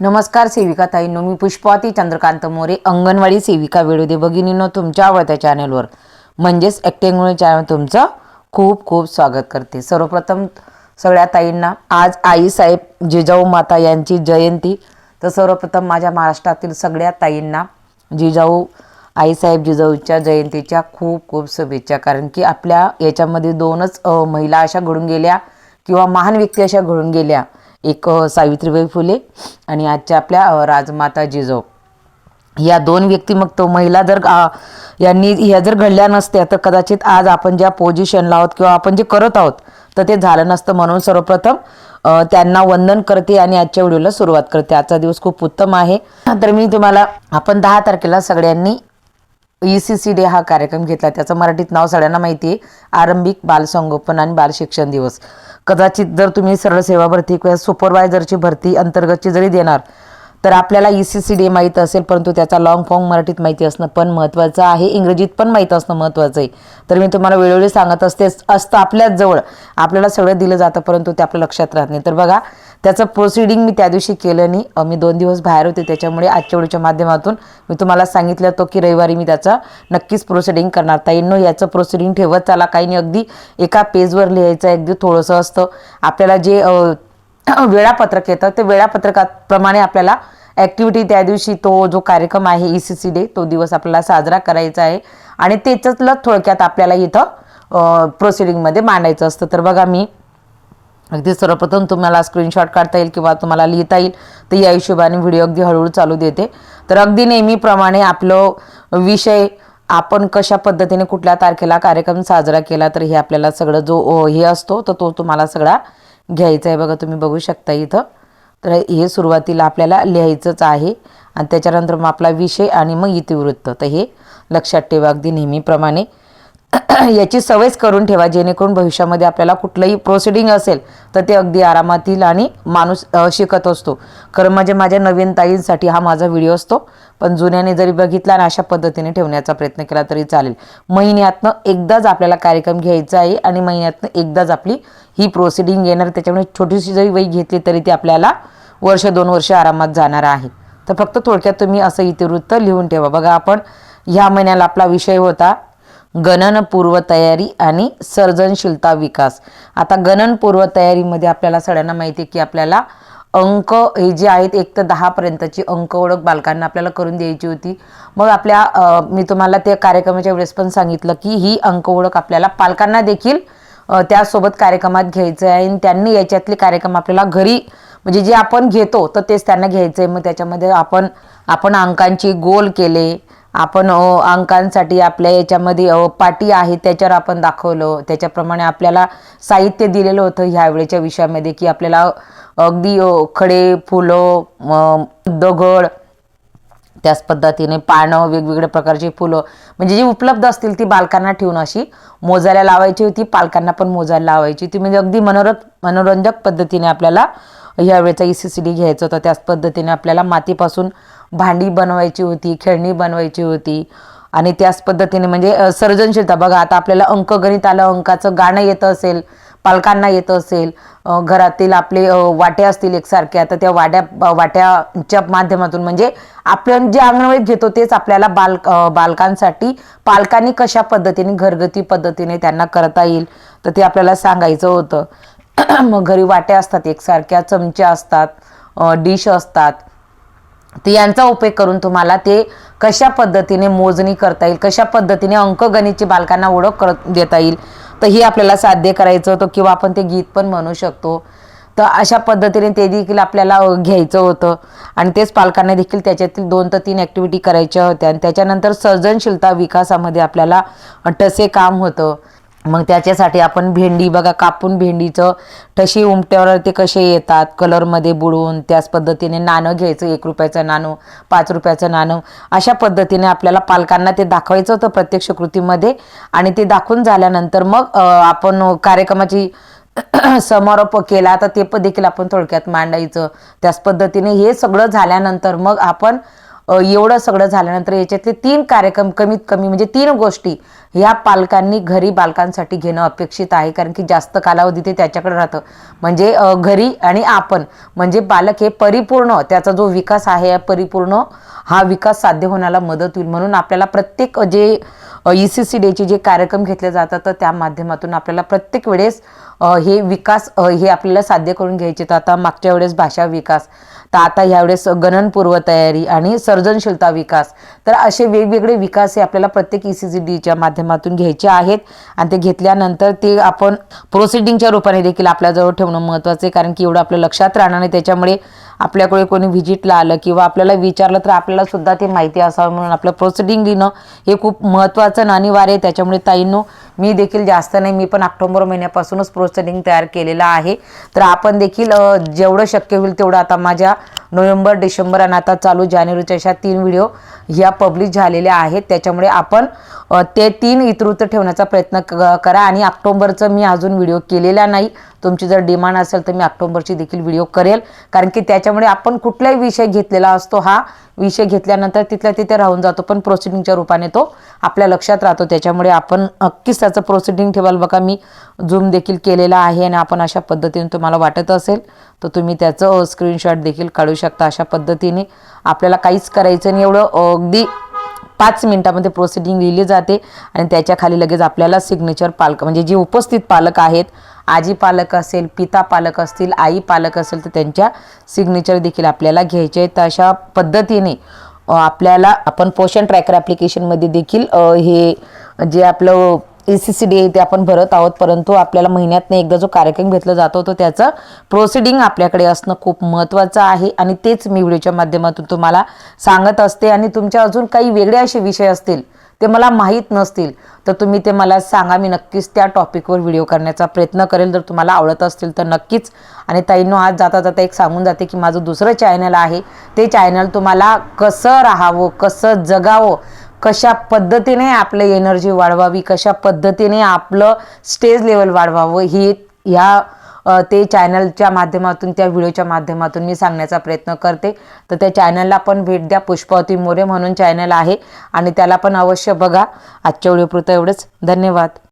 नमस्कार सेविका ताईंनो मी पुष्पावती चंद्रकांत मोरे अंगणवाडी सेविका वेळोदे भगिनीनो तुमच्या आवडत्या चॅनलवर. म्हणजेच ॲक्टेंगुळे चॅनल तुमचं खूप खूप स्वागत करते. सर्वप्रथम सगळ्या ताईंना आज आईसाहेब जिजाऊ माता यांची जयंती. तर सर्वप्रथम माझ्या महाराष्ट्रातील सगळ्या ताईंना जिजाऊ आईसाहेब जिजाऊच्या जयंतीच्या खूप खूप शुभेच्छा. कारण की आपल्या याच्यामध्ये दोनच महिला अशा घडून गेल्या किंवा महान व्यक्ती अशा घडून गेल्या. एक सावित्रीबाई फुले आणि आजच्या आपल्या राजमाता जिजाऊ या दोन व्यक्ती मग तो महिला जर यांनी ह्या जर घडल्या नसत्या तर कदाचित आज आपण ज्या पोझिशनला आहोत किंवा आपण जे करत आहोत तर ते झालं नसतं. म्हणून सर्वप्रथम त्यांना वंदन करते आणि आजच्या व्हिडिओला सुरुवात करते. आजचा दिवस खूप उत्तम आहे. तर मी तुम्हाला आपण दहा तारखेला सगळ्यांनी ई सी सी डे हा कार्यक्रम घेतला. त्याचं मराठीत नाव सगळ्यांना माहिती आहे. आरंभिक बालसंगोपन आणि बालशिक्षण दिवस. कदाचित जर तुम्ही सरळ सेवा भरती किंवा सुपरवायझरची भरती अंतर्गतची जरी देणार तर आपल्याला ई सी सी डी माहीत असेल परंतु त्याचा लॉंग फॉर्म मराठीत माहिती असणं पण महत्त्वाचं आहे. इंग्रजीत पण माहीत असणं महत्त्वाचं आहे. तर मी तुम्हाला वेळोवेळी सांगत असते असतं आपल्याच जवळ. आपल्याला सगळं दिलं जातं परंतु ते आपल्या लक्षात राहत नाही. तर बघा त्याचं प्रोसिडिंग मी त्या दिवशी केलं नाही. मी दोन दिवस बाहेर होते त्याच्यामुळे आजच्या व्हिडिओच्या माध्यमातून मी तुम्हाला सांगितलं होतं की रविवारी मी त्याचं नक्कीच प्रोसिडिंग करणार. ताईंनो याचं प्रोसिडिंग ठेवत चाला. काही नाही अगदी एका पेजवर लिहायचं अगदी थोडंसं असतं. आपल्याला जे वेळापत्रक येतं ते वेळापत्रकाप्रमाणे आपल्याला ॲक्टिव्हिटी त्या दिवशी तो जो कार्यक्रम आहे ई सी सी डे तो दिवस आपल्याला साजरा करायचा आहे. आणि त्याच्यातलं थोडक्यात आपल्याला इथं प्रोसिडिंगमध्ये मांडायचं असतं. तर बघा मी अगदी सर्वप्रथम तुम्हाला स्क्रीनशॉट काढता येईल किंवा तुम्हाला लिहिता येईल. तर या हिशोबाने व्हिडिओ अगदी हळूहळू चालू देते. तर अगदी नेहमीप्रमाणे आपलं विषय आपण कशा पद्धतीने कुठल्या तारखेला कार्यक्रम साजरा केला तर हे आपल्याला सगळं जो हे असतो तर तो तुम्हाला सगळा घ्यायचा आहे. बघा तुम्ही बघू शकता इथं. तर हे सुरुवातीला आपल्याला लिहायचंच आहे. आणि त्याच्यानंतर मग आपला विषय आणि मग इतिवृत्त. तर हे लक्षात ठेवा अगदी नेहमीप्रमाणे. याची सवयच करून ठेवा जेणेकरून भविष्यामध्ये आपल्याला कुठलंही प्रोसिडिंग असेल तर ते अगदी आरामात येईल आणि माणूस शिकत असतो. खरं म्हणजे माझ्या नवीन ताईंसाठी हा माझा व्हिडिओ असतो. पण जुन्याने जरी बघितला आणि अशा पद्धतीने ठेवण्याचा प्रयत्न केला तरी चालेल. महिन्यातनं एकदाच आपल्याला कार्यक्रम घ्यायचा आहे आणि महिन्यातनं एकदाच आपली ही प्रोसिडिंग येणार. त्याच्यामुळे छोटीशी जरी वही घेतली तरी ती आपल्याला वर्ष दोन वर्ष आरामात जाणार आहे. तर फक्त थोडक्यात तुम्ही असं इतिवृत्त लिहून ठेवा. बघा आपण ह्या महिन्याला आपला विषय होता. गणन पूर्वतयारी आणि सर्जनशीलता विकास. आता गणन पूर्व तयारीमध्ये आपल्याला सगळ्यांना माहिती आहे की आपल्याला अंक हे जे आहेत एक तर दहापर्यंतची अंक ओळख बालकांना आपल्याला करून द्यायची होती. मग आपल्या मी तुम्हाला त्या कार्यक्रमाच्या वेळेस पण सांगितलं की ही अंक ओळख आपल्याला पालकांना देखील त्यासोबत कार्यक्रमात घ्यायचं आहे आणि त्यांनी याच्यातले कार्यक्रम आपल्याला घरी म्हणजे जे आपण घेतो तर तेच त्यांना घ्यायचं आहे मग त्याच्यामध्ये आपण आपण अंकांची गोल केले आपण अंकांसाठी आपल्या याच्यामध्ये पाटी आहे त्याच्यावर आपण दाखवलं. त्याच्याप्रमाणे आपल्याला साहित्य दिलेलं होतं ह्यावेळेच्या विषयामध्ये की आपल्याला अगदी खडे फुलं दगड त्याच पद्धतीने पानं वेगवेगळ्या प्रकारची फुलं म्हणजे जी उपलब्ध असतील ती बालकांना ठेवून अशी मोजायला लावायची होती पालकांना पण मोजायला लावायची होती. म्हणजे अगदी मनोरक मनोरंजक पद्धतीने आपल्याला ह्या वेळेचा ई सी सी डी घ्यायचं होतं. त्याच पद्धतीने आपल्याला मातीपासून भांडी बनवायची होती खेळणी बनवायची होती. आणि त्याच पद्धतीने म्हणजे सर्जनशीलता. बघा आता आपल्याला अंकगणित आलं अंकाचं गाणं येतं असेल पालकांना येतं असेल घरातील आपले वाटे असतील एकसारख्या तर त्या वाड्या वाट्याच्या माध्यमातून म्हणजे आपण जे अंगणवाडीत घेतो तेच आपल्याला बाल बालकांसाठी पालकांनी कशा पद्धतीने घरगती पद्धतीने त्यांना करता येईल तर ते आपल्याला सांगायचं होतं. मग घरी वाट्या असतात एकसारख्या चमच्या असतात डिश असतात. तर यांचा उपयोग करून तुम्हाला ते कशा पद्धतीने मोजणी करता येईल कशा पद्धतीने अंकगणितची बालकांना ओळख करत देता येईल तर ही आपल्याला साध्य करायचं होतं किंवा आपण ते गीत पण म्हणू शकतो. तर अशा पद्धतीने ते देखील आपल्याला घ्यायचं होतं. आणि तेच पालकांना देखील त्याच्यातील दोन ते तीन ॲक्टिव्हिटी करायच्या होत्या. आणि त्याच्यानंतर सर्जनशीलता विकासामध्ये आपल्याला टसे काम होतं. मग त्याच्यासाठी आपण भेंडी बघा कापून भेंडीचं ठशी उमट्यावर ते कसे येतात कलरमध्ये बुडवून त्याच पद्धतीने नाणं घ्यायचं एक रुपयाचं नाणं पाच रुपयाचं नाणं अशा पद्धतीने आपल्याला पालकांना ते दाखवायचं होतं प्रत्यक्ष कृतीमध्ये आणि ते दाखवून झाल्यानंतर मग आपण कार्यक्रमाची समारोप केला तर ते पण देखील आपण थोडक्यात मांडायचं. त्याच पद्धतीने हे सगळं झाल्यानंतर मग आपण एवढं सगळं झाल्यानंतर याच्यातले तीन कार्यक्रम कमीत कमी म्हणजे तीन गोष्टी ह्या पालकांनी घरी बालकांसाठी घेणं अपेक्षित आहे. कारण की जास्त कालावधी ते त्याच्याकडे राहतं. म्हणजे घरी आणि आपण म्हणजे बालक हे परिपूर्ण त्याचा जो विकास आहे परिपूर्ण हा विकास साध्य होण्याला मदत होईल. म्हणून आपल्याला प्रत्येक जे ई सी सी डेचे जे कार्यक्रम घेतले जातात तर त्या माध्यमातून आपल्याला प्रत्येक वेळेस हे विकास हे आपल्याला साध्य करून घ्यायचे. तर आता मागच्या वेळेस भाषा विकास तर आता ह्यावेळेस गणनपूर्व तयारी आणि सर्जनशीलता विकास. तर असे वेगवेगळे विकास हे आपल्याला प्रत्येक ई सी सी डीच्या माध्यमातून घ्यायचे आहेत. आणि ते घेतल्यानंतर ते आपण प्रोसिडिंगच्या रूपाने देखील आपल्याजवळ ठेवणं महत्त्वाचं आहे. कारण की एवढं आपल्या लक्षात राहणार नाही. त्याच्यामुळे आपल्याकडे कोणी व्हिजिटला आलं किंवा आपल्याला विचारलं तर आपल्याला सुद्धा ते माहिती असावं म्हणून आपलं प्रोसिडिंग लिहिणं हे खूप महत्त्वाचं आणि अनिवार्य आहे. त्याच्यामुळे ताईंनो मी देखील जास्त नाही मी पण ऑक्टोबर महिन्यापासूनच प्रोसिडिंग तयार केलेलं आहे. तर आपण देखील जेवढं शक्य होईल तेवढं आता माझ्या नोव्हेंबर डिसेंबर आणि आता चालू जानेवारीच्या अशा तीन व्हिडिओ ह्या पब्लिश झालेल्या आहेत. त्याच्यामुळे आपण ते तीन इतृत्व ठेवण्याचा प्रयत्न क- करा आणि ऑक्टोबरचं मी अजून व्हिडिओ केलेला नाही. तुमची जर डिमांड असेल तर मी ऑक्टोबरची देखील व्हिडिओ करेल. कारण की त्याच्यामुळे आपण कुठलाही विषय घेतलेला असतो हा विषय घेतल्यानंतर तिथल्या तिथे राहून जातो पण प्रोसिडिंगच्या रूपाने तो आपल्या लक्षात राहतो. त्याच्यामुळे आपण नक्कीच त्याचं प्रोसिडिंग ठेवाल. बघा मी झूम देखील केलेला आहे आणि आपण अशा पद्धतीने तुम्हाला वाटत असेल तर तुम्ही त्याचं स्क्रीनशॉट देखील काढू शकता. अशा पद्धतीने आपल्याला काहीच करायचं नाही. एवढं अगदी पाच मिनिटामध्ये प्रोसिडिंग लिहिली जाते आणि त्याच्याखाली लगेच आपल्याला सिग्नेचर पालक म्हणजे जे उपस्थित पालक आहेत आजी पालक असेल पिता पालक असतील आई पालक असेल तर त्यांच्या सिग्नेचर देखील आपल्याला घ्यायचे आहेत. तर अशा पद्धतीने आपल्याला आपण पोषण ट्रॅकर ॲप्लिकेशनमध्ये देखील हे जे आपलं ए सी सी डी आहे ते आपण भरत आहोत. परंतु आपल्याला महिन्यातनं एकदा जो कार्यक्रम घेतला जातो तो त्याचं प्रोसिडिंग आपल्याकडे असणं खूप महत्त्वाचं आहे. आणि तेच मी व्हिडिओच्या माध्यमातून तुम्हाला सांगत असते. आणि तुमच्या अजून काही वेगळे असे विषय असतील ते मला माहीत नसतील तर तुम्ही ते मला सांगा. मी नक्कीच त्या टॉपिकवर व्हिडिओ करण्याचा प्रयत्न करेल. जर तुम्हाला आवडत असतील तर नक्कीच. आणि ताईंनो आज जाता जाता एक सांगून जाते की माझं दुसरं चॅनल आहे. ते चॅनल तुम्हाला कसं राहावं कसं जगावं कशा पद्धतीने आपलं एनर्जी वाढवावी कशा पद्धतीने आपलं स्टेज लेवल वाढवावं ही ह्या ते चॅनलच्या माध्यमातून त्या व्हिडिओच्या माध्यमातून मी सांगण्याचा प्रयत्न करते. तर त्या चॅनलला पण भेट द्या पुष्पावती मोरे म्हणून चॅनल आहे आणि त्याला पण अवश्य बघा. आजच्या व्हिडिओपुरतं एवढंच. धन्यवाद.